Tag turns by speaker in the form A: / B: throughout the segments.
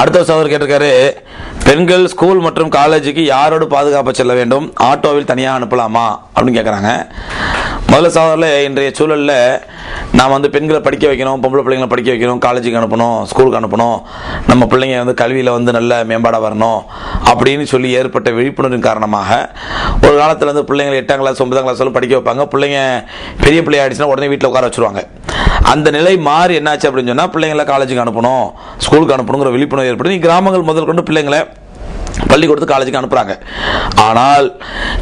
A: அடுத்த சகோதரர் கேட்டிருக்காரு பெண்கள் ஸ்கூல் மற்றும் காலேஜுக்கு யாரோடு பாதுகாப்பு செல்ல வேண்டும்? ஆட்டோவில் தனியாக அனுப்பலாமா? அப்படின்னு கேட்குறாங்க முதல்ல சகோதரில் இன்றைய சூழலில் நாம் வந்து பெண்களை படிக்க வைக்கணும் பொம்பளை பிள்ளைங்களை படிக்க வைக்கணும் காலேஜுக்கு அனுப்பணும் ஸ்கூலுக்கு அனுப்பணும். நம்ம பிள்ளைங்க வந்து கல்வியில் வந்து நல்ல மேம்பாடாக வரணும் அப்படின்னு சொல்லி ஏற்பட்ட விழிப்புணர்வின் காரணமாக ஒரு காலத்தில் வந்து பிள்ளைங்களை எட்டாம் கிளாஸ் ஒன்பதாம் கிளாஸ் படிக்க வைப்பாங்க. பிள்ளைங்க பெரிய பிள்ளை ஆயிடுச்சுன்னா உடனே வீட்டில் உட்கார வச்சுருவாங்க. அந்த நிலை மாறி என்னாச்சு அப்படின்னு சொன்னால் பிள்ளைங்களை காலேஜுக்கு அனுப்பணும் ஸ்கூலுக்கு அனுப்பணுங்கிற விழிப்புணர்வு ஏற்படுத்தி கிராமங்கள் முதல் கொண்டு பிள்ளைங்களை பள்ளிக்கூடத்துக்கு காலேஜுக்கு அனுப்புகிறாங்க ஆனால்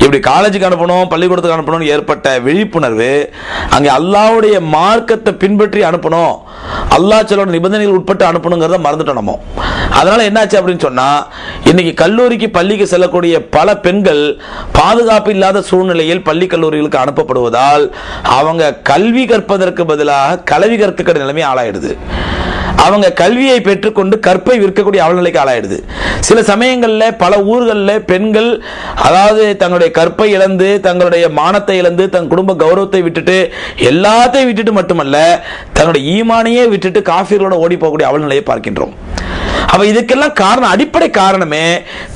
A: இப்படி காலேஜுக்கு அனுப்பணும் பள்ளிக்கூடத்துக்கு அனுப்பணும்னு ஏற்பட்ட விழிப்புணர்வு அங்கே அல்லாவுடைய மார்க்கத்தை பின்பற்றி அனுப்பணும் அல்லாஹ் செல்லோட நிபந்தனைகள் உட்பட்டு அனுப்பணுங்கிறத மறந்துட்டோம் நம்ம. அதனால் என்னாச்சு அப்படின்னு சொன்னால் இன்னைக்கு கல்லூரிக்கு பள்ளிக்கு செல்லக்கூடிய பல பெண்கள் பாதுகாப்பு இல்லாத சூழ்நிலையில் பள்ளி கல்லூரிகளுக்கு அனுப்பப்படுவதால் அவங்க கல்வி கற்பதற்கு பதிலாக கல்வி கற்கக்கூடிய நிலைமை ஆளாயிடுது. அவங்க கல்வியை பெற்றுக்கொண்டு கற்பை விற்கக்கூடிய அவலநிலைக்கு ஆளாயிடுது. சில சமயங்களில் பல ஊர்களில் பெண்கள் அதாவது தங்களுடைய கற்பை இழந்து தங்களுடைய மானத்தை இழந்து தன் குடும்ப கௌரவத்தை விட்டுட்டு எல்லாத்தையும் விட்டுட்டு மட்டுமல்ல தங்களுடைய ஈமானையே விட்டுட்டு காஃபிர்களோட ஓடி போகக்கூடிய அவலநிலையை பார்க்கின்றோம். அப்ப இதுக்கெல்லாம் காரணம் அடிப்படை காரணமே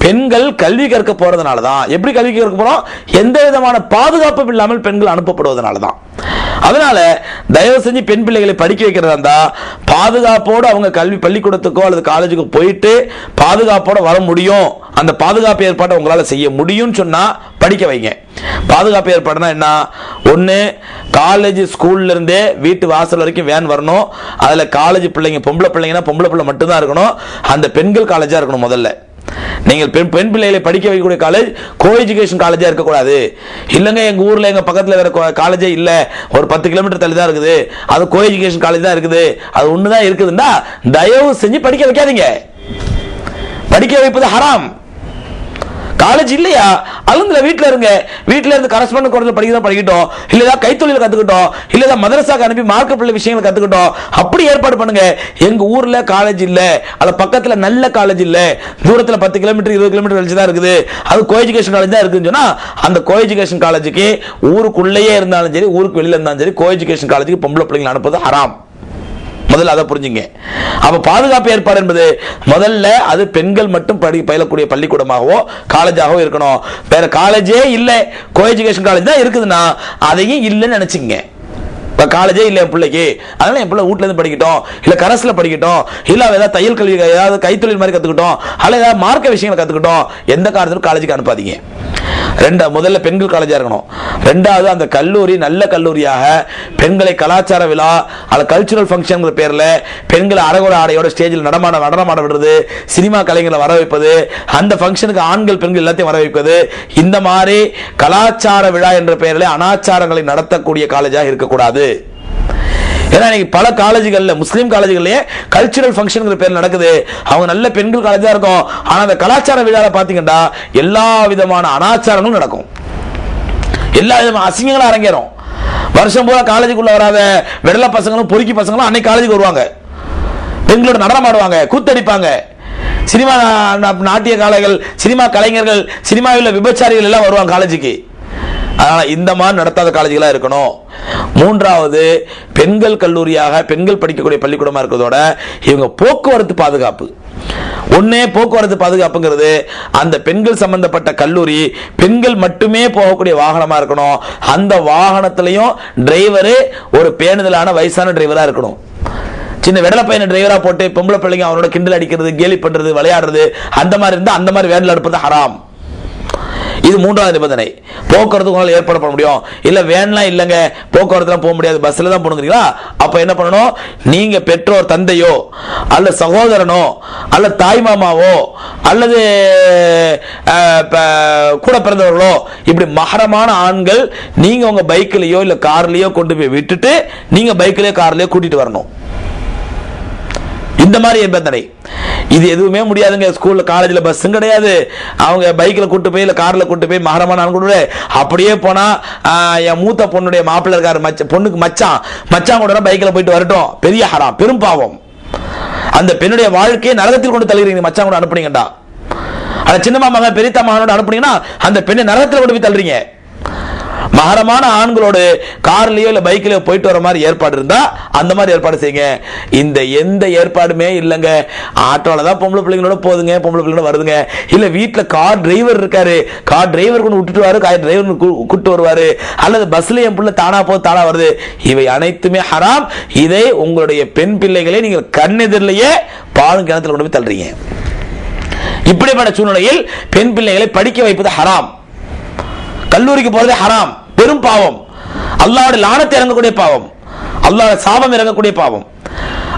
A: பெண்கள் கல்வி கற்க போறதுனால தான் எப்படி கல்வி கற்க போறோம்? எந்த விதமான பாதுகாப்பும் இல்லாமல் பெண்கள் அனுப்பப்படுவதனால தான் அதனால தயவு செஞ்சு பெண் பிள்ளைகளை படிக்க வைக்கிறதா இருந்தா பாதுகாப்போடு அவங்க கல்வி பள்ளிக்கூடத்துக்கோ அல்லது காலேஜுக்கோ போயிட்டு பாதுகாப்போட வர முடியும். அந்த பாதுகாப்பு ஏற்பாட்டை உங்களால் செய்ய முடியும்னு சொன்னால் படிக்க வைங்க. பாதுகாப்பு ஏற்பாடுனா என்ன? ஒன்று காலேஜ் ஸ்கூல்ல இருந்தே வீட்டு வாசல் வரைக்கும் வேன் வரணும். அதில் காலேஜ் பிள்ளைங்க பொம்பளை பிள்ளைங்கன்னா பொம்பளை பிள்ளை மட்டும்தான் இருக்கணும். அந்த பெண்கள் காலேஜாக இருக்கணும் முதல்ல. நீங்கள் பெண் பெண் பிள்ளைகளை படிக்க வைக்கக்கூடிய காலேஜ் கோ எஜுகேஷன் காலேஜாக இருக்கக்கூடாது. இல்லைங்க எங்கள் ஊரில் எங்கள் பக்கத்தில் வேற காலேஜே இல்லை. ஒரு பத்து கிலோமீட்டர் தள்ளி தான் இருக்குது. அது கோ எஜுகேஷன் காலேஜ் தான் இருக்குது. அது ஒன்று தான் இருக்குதுன்னா தயவு செஞ்சு படிக்க வைக்காதீங்க. படிக்க வைப்பது ஹராம். காலேஜ் இல்லையா? அலுந்துல வீட்டில் இருங்க. வீட்டில் இருந்து கரஸ்பாண்ட் படிக்க படிக்கிறதா படிக்கட்டும் இல்லைதான் கைத்தொழில் கற்றுக்கிட்டோம் இல்லைதான் மதரசாக்கு அனுப்பி மார்க்க பிள்ளை விஷயங்களை கற்றுக்கிட்டோம் அப்படி ஏற்பாடு பண்ணுங்க. எங்கள் ஊரில் காலேஜ் இல்லை. அது பக்கத்தில் நல்ல காலேஜ் இல்லை. தூரத்தில் பத்து கிலோமீட்டர் இருபது கிலோமீட்டர் கழிச்சு தான் இருக்குது. அது கோ எஜுகேஷன் காலேஜ் தான் இருக்குன்னு சொன்னால் அந்த கோ எஜுகேஷன் காலேஜுக்கு ஊருக்குள்ளேயே இருந்தாலும் சரி ஊருக்கு வெளியில் இருந்தாலும் சரி கோ எஜுகேஷன் காலேஜுக்கு பொம்பளை பிள்ளைங்களை அனுப்புறது ஹராம். முதல்ல அதை புரிஞ்சுங்க. அப்போ பாதுகாப்பு ஏற்பாடு என்பது முதல்ல அது பெண்கள் மட்டும் படி பயிலக்கூடிய பள்ளிக்கூடமாகவோ காலேஜாகவோ இருக்கணும். வேற காலேஜே இல்லை. கோ எஜுகேஷன் காலேஜ் தான் இருக்குதுன்னா அதையும் இல்லைன்னு நினச்சிங்க இப்போ காலேஜே இல்லை என் பிள்ளைக்கு. அதனால என் பிள்ளை வீட்ல இருந்து படிக்கட்டும். இல்லை கரஸில் படிக்கட்டும். இல்லை ஏதாவது தையல் கல்வி ஏதாவது கைத்தொழில் மாதிரி கற்றுக்கிட்டோம் அல்ல ஏதாவது மார்க்க விஷயங்களை கற்றுக்கிட்டோம் எந்த காரணத்திலும் காலேஜுக்கு அனுப்பாதீங்க. ரெண்டா முதல்ல பெண்கள் காலேஜாக இருக்கணும். ரெண்டாவது அந்த கல்லூரி நல்ல கல்லூரியாக பெண்களை கலாச்சார விழா அல்ல கல்ச்சுரல் ஃபங்க்ஷனுங்கிற பேரில் பெண்களை அரகுர ஆடையோட ஸ்டேஜில் நடமாட நடனமாட விடுறது சினிமா கலைஞர்களை வர வைப்பது அந்த ஃபங்க்ஷனுக்கு ஆண்கள் பெண்கள் எல்லாத்தையும் வர வைப்பது இந்த மாதிரி கலாச்சார விழா என்ற பெயரில் அனாச்சாரங்களை நடத்தக்கூடிய காலேஜாக இருக்கக்கூடாது. ஏன்னா இன்னைக்கு பல காலேஜுகளில் முஸ்லீம் காலேஜுகள்லயே கல்ச்சுரல் ஃபங்க்ஷனுங்கிற பேர் நடக்குது. அவங்க நல்ல பெண்கள் காலேஜாக இருக்கும். ஆனால் அந்த கலாச்சார விழாவில் பார்த்தீங்கன்னா எல்லா விதமான அனாச்சாரங்களும் நடக்கும். எல்லா விதமான அசிங்கங்களும் அரங்கேறும். வருஷம் பூரா காலேஜுக்குள்ள வராத வெடல பசங்களும் பொறுக்கி பசங்களும் அன்னைக்கு காலேஜுக்கு வருவாங்க. பெண்களோட நடனம் ஆடுவாங்க கூத்தடிப்பாங்க. சினிமா நாட்டிய கலைகள் சினிமா கலைஞர்கள் சினிமாவில் விபச்சாரிகள் எல்லாம் வருவாங்க காலேஜுக்கு. அதனால் இந்த மாதிரி நடத்தாத காலேஜ்களாக இருக்கணும். மூன்றாவது பெண்கள் கல்லூரியாக பெண்கள் படிக்கக்கூடிய பள்ளிக்கூடமாக இருக்கிறதோட இவங்க போக்குவரத்து பாதுகாப்பு. ஒன்னே போக்குவரத்து பாதுகாப்புங்கிறது அந்த பெண்கள் சம்பந்தப்பட்ட கல்லூரி பெண்கள் மட்டுமே போகக்கூடிய வாகனமா இருக்கணும். அந்த வாகனத்திலையும் டிரைவரு ஒரு பேணுதலான வயசான டிரைவரா இருக்கணும். சின்ன வெடல பையனை டிரைவரா போட்டு பொம்பளை பிள்ளைங்க அவனோட கிண்டல் அடிக்கிறது கேலி பண்றது விளையாடுறது அந்த மாதிரி இருந்தால் அந்த மாதிரி வேனில் அனுப்புறது ஹராம். இது மூன்றாவது நிபந்தனை. போக்குவரத்து உங்களால் ஏற்பாடு பண்ண முடியும். இல்ல வேன்லாம் இல்லைங்க. போக்குவரத்துலாம் போக முடியாது. பஸ்ல தான் போகணுங்கிறீங்களா? அப்ப என்ன பண்ணணும்? நீங்க பெற்றோர் தந்தையோ அல்ல சகோதரனோ அல்ல தாய் மாமாவோ அல்லது கூட பிறந்தவர்களோ இப்படி மகரமான ஆண்கள் நீங்க உங்க பைக்லயோ இல்ல கார்லயோ கொண்டு போய் விட்டுட்டு நீங்க பைக்லயோ கார்லயோ கூட்டிட்டு வரணும். இந்த மாதிரி நிபந்தனை. இது எதுவுமே முடியாதுங்க. ஸ்கூல்ல காலேஜ்ல பஸ்ஸும் கிடையாது. அவங்க பைக்ல கூட்டு போய் இல்ல கார்ல கூட்டு போய் மகரமான ஆள் கூட அப்படியே போனா என் மூத்த பொண்ணுடைய மாப்பிள்ளை இருக்காரு மச்ச பொண்ணுக்கு மச்சான். மச்சான் கூட பைக்ல போயிட்டு வரட்டும். பெரிய ஹராம் பெரும் பாவம். அந்த பெண்ணுடைய வாழ்க்கையை நரகத்தில் கொண்டு தள்ளுறீங்க மச்சான் கூட அனுப்புனீங்கடா. அந்த சின்னம்மா மகன் பெரியத்தா மகனோட அனுப்புனீங்கன்னா அந்த பெண்ணை நரகத்தில் கொண்டு போய் தள்ளுறீங்க. மகரமான ஆண்களோடு கார்லயோ இல்ல பைக்லயோ போயிட்டு வர மாதிரி ஏற்பாடு இருந்தா அந்த மாதிரி ஏற்பாடு செய்யுங்க. இந்த எந்த ஏற்பாடுமே இல்லைங்க. ஆட்டோல தான் பொம்பளை பிள்ளைங்களோட போதுங்க பொம்பளை பிள்ளைங்களோட வருதுங்க. இல்ல வீட்டுல கார் டிரைவர் இருக்காரு. கார் டிரைவர் கொண்டு விட்டுட்டு வாரு கார் டிரைவர் கூட்டு வருவாரு. அல்லது பஸ்ல என் பிள்ளை தானா போது தானா வருது. இவை அனைத்துமே ஹராம். இதை உங்களுடைய பெண் பிள்ளைகளை நீங்கள் கண்ணெதிரிலேயே பாலும் கிணத்துல கொண்டு போய் தள்ளுறீங்க. இப்படிப்பட்ட சூழ்நிலையில் பெண் பிள்ளைகளை படிக்க வைப்பது ஹராம். கல்லூரிக்கு போறதே ஹராம் பெரும் பாவம். அல்லாவோட லானத்தை இறங்கக்கூடிய பாவம். அல்லாவோட சாபம் இறங்கக்கூடிய பாவம்.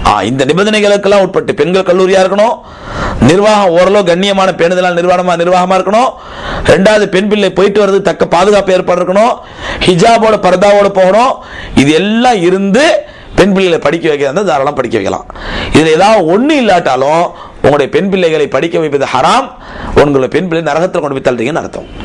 A: ஆ, இந்த நிபந்தனைகளுக்கெல்லாம் உட்பட்டு பெண்கள் கல்லூரியா இருக்கணும் நிர்வாகம் ஓரளவு கண்ணியமான பேணுதலான நிர்வாகமா நிர்வாகமா இருக்கணும். ரெண்டாவது பெண் பிள்ளை போயிட்டு வர்றது தக்க பாதுகாப்பு ஏற்பாடு இருக்கணும். ஹிஜாபோட பர்தாவோட போகணும். இது எல்லாம் இருந்து பெண் பிள்ளைகளை படிக்க வைக்கிறதா தாராளம் படிக்க வைக்கலாம். இதுல ஏதாவது ஒண்ணு இல்லாட்டாலும் உங்களுடைய பெண் பிள்ளைகளை படிக்க வைப்பது ஹராம். உங்களுடைய பெண் பிள்ளை நரகத்தில் கொண்டு போய் தள்ளுறீங்கன்னு அர்த்தம்.